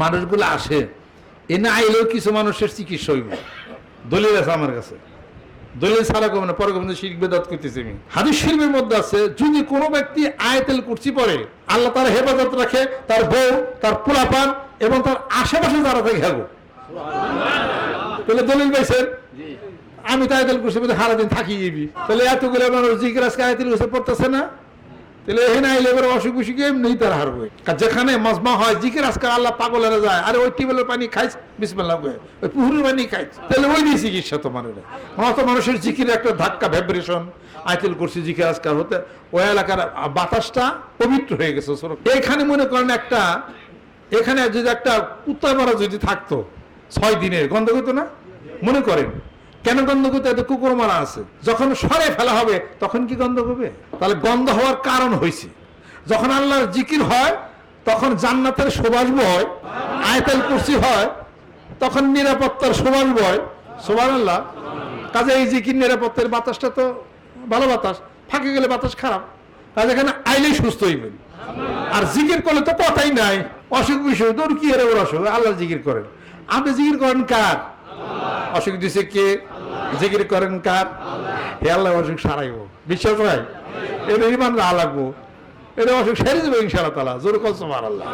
মানুষগুলো আসে এ না আইলেও কিছু মানুষের চিকিৎসা হইব। দলিল আছে আমার কাছে। দলিল ছাড়া কমে না পরে কমে শিখ বেদাত করতেছি আমি। হাদিস শিল্পের মধ্যে আছে যদি কোনো ব্যক্তি আয়াতেল কুরসি পরে আল্লাহ তার হেফাজত রাখে তার বউ তার পোলাপান এবং তার আশেপাশে যারা থাকে হাগো তাহলে দলিল পাইছেন? আমি তো আয়াতুল কুরসির মধ্যে সারাদিন থাকি যাবি তাহলে এতগুলো মানুষ আজকে আয়াতুল কুরসি পড়তেছে না? তাহলে এখানে আইলে এবার অসুখ বিসুখ তার হারবে। আর যেখানে মজমা হয়, জিকির আজকে আল্লাহ যায়, আরে ওই টিউবওয়েলের পানি খাইছ বিসমিল্লাহ কয়ে, ওই পুকুরের পানি খাইছ তাহলে ওই চিকিৎসা তো মানুষের জিকির একটা ধাক্কা ভাইব্রেশন আয়তুল কুরসি জিকির আজকাল হতে ওই এলাকার বাতাসটা পবিত্র হয়ে গেছে শোনো। এইখানে মনে করেন একটা, এখানে যদি একটা কুত্তা মারা যদি থাকতো, ছয় দিনের, গন্ধ হতো না? মনে করেন? কেন গন্ধ করতে? এত কুকুর মারা আছে। যখন সরে ফেলা হবে, তখন কি গন্ধ হবে তাহলে গন্ধ হওয়ার কারণ হয়েছে যখন আল্লাহর জিকির হয়, তখন জান্নাতের সুবাস বয় আয়তাল কুরসি হয়, তখন নিরাপত্তার সুবাস বয় সুবান আল্লাহ কাজে এই জিকির নিরাপত্তার বাতাসটা তো ভালো বাতাস। ফাঁকে গেলে বাতাস খারাপ। কাজে এখানে আইলেই সুস্থ হইবেন। আর জিকির করলে তো কথাই নাই। অসুখ বিসুখ তোর কি এর ওর অসুখ? আল্লাহ জিকির করেন। আপনি জিকির করেন কার? অসুখ দিছে কে? জিকির করেন কার? হে আল্লাহ অসুখ সারাইব। বিশ্বাস হয়? এটা ইমান লাগবো। এটা অসুখ সেরে দেবে ইনশাআল্লাহ তালা জোর কলসমার আল্লাহ